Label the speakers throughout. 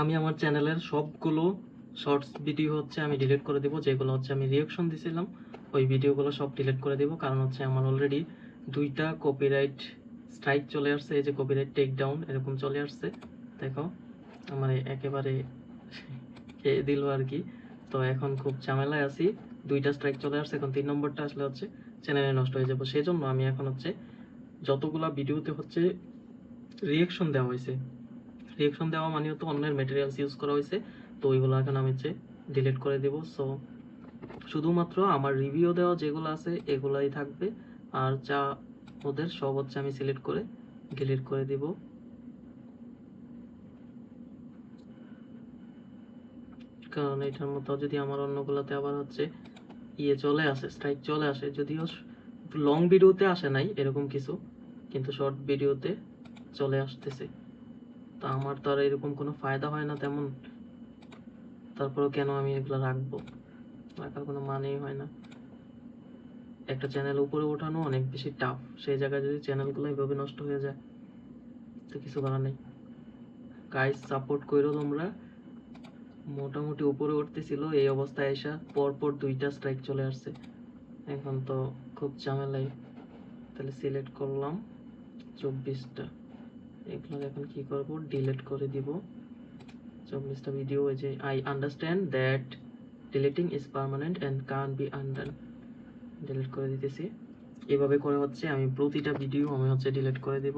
Speaker 1: আমি আমার চ্যানেলের সবগুলো শর্টস ভিডিও হচ্ছে আমি ডিলিট করে দেবো, যেগুলো হচ্ছে আমি রিয়াকশন দিছিলাম, ওই ভিডিওগুলো সব ডিলিট করে দেবো, কারণ হচ্ছে আমার অলরেডি দুইটা কপিরাইট স্ট্রাইক চলে আসছে, এই যে কপিরাইট টেক ডাউন এরকম চলে আসছে, দেখো, আমার একেবারে খেয়ে দিল আর কি। তো এখন খুব ঝামেলায় আছি, দুইটা স্ট্রাইক চলে আসছে, এখন তিন নম্বরটা আসলে হচ্ছে চ্যানেলে নষ্ট হয়ে যাব সেই জন্য আমি এখন হচ্ছে যতগুলা ভিডিওতে হচ্ছে রিয়াকশন দেওয়া হয়েছে রিয়াকশন দেওয়া মানে তো অন্যের মেটেরিয়ালস ইউজ করা হয়েছে, তো ওইগুলো এখন আমি হচ্ছে ডিলিট করে দেব। সো শুধুমাত্র আমার রিভিউ দেওয়া যেগুলো আছে, এগুলাই থাকবে। আর যা ওদের সব হচ্ছে আমি সিলেক্ট করে ডিলিট করে দেব। কারণ এটার মতো যদি আমার অন্যগুলোতে আবার হচ্ছে ইয়ে চলে আসে স্ট্রাইক চলে আসে, যদিও লং ভিডিওতে আসে নাই এরকম কিছু, কিন্তু শর্ট ভিডিওতে চলে আসতেছে। তা আমার তো আর এরকম কোনো ফায়দা হয় না তেমন। তারপরেও কেন আমি এগুলো রাখব? রাখার কোনো মানেই হয় না। একটা চ্যানেল উপরে ওঠানো অনেক বেশি টাফ সেই জায়গায় যদি চ্যানেলগুলো এভাবে নষ্ট হয়ে যায়, তো কিছু করার নেই। গাইস সাপোর্ট করো তোমরা। মোটামুটি উপরে উঠতেছিল, এই অবস্থায় এসে পরপর দুইটা স্ট্রাইক চলে আসছে। এখন তো খুব ঝামেলাই তাহলে সিলেক্ট করলাম চব্বিশটা। এগুলো এখন কি করব? ডিলিট করে দিব। চব্বিশটা ভিডিও ওই যে I understand that deleting is permanent and can be under delete করে দিতেছি। এভাবে করে হচ্ছে আমি প্রতিটা ভিডিও আমি হচ্ছে ডিলিট করে দিব।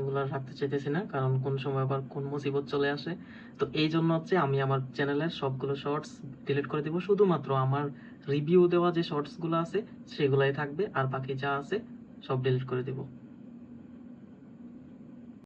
Speaker 1: এগুলো রাখতে চাইতেছি না, কারণ কোন সময় আবার কোন মুসিবত চলে আসে। তো এই জন্য হচ্ছে আমি আমার চ্যানেলের সবগুলো শর্টস ডিলিট করে দিব। শুধুমাত্র আমার রিভিউ দেওয়া যে শর্টসগুলো আছে, সেগুলাই থাকবে, আর বাকি যা আছে সব ডিলিট করে দিব।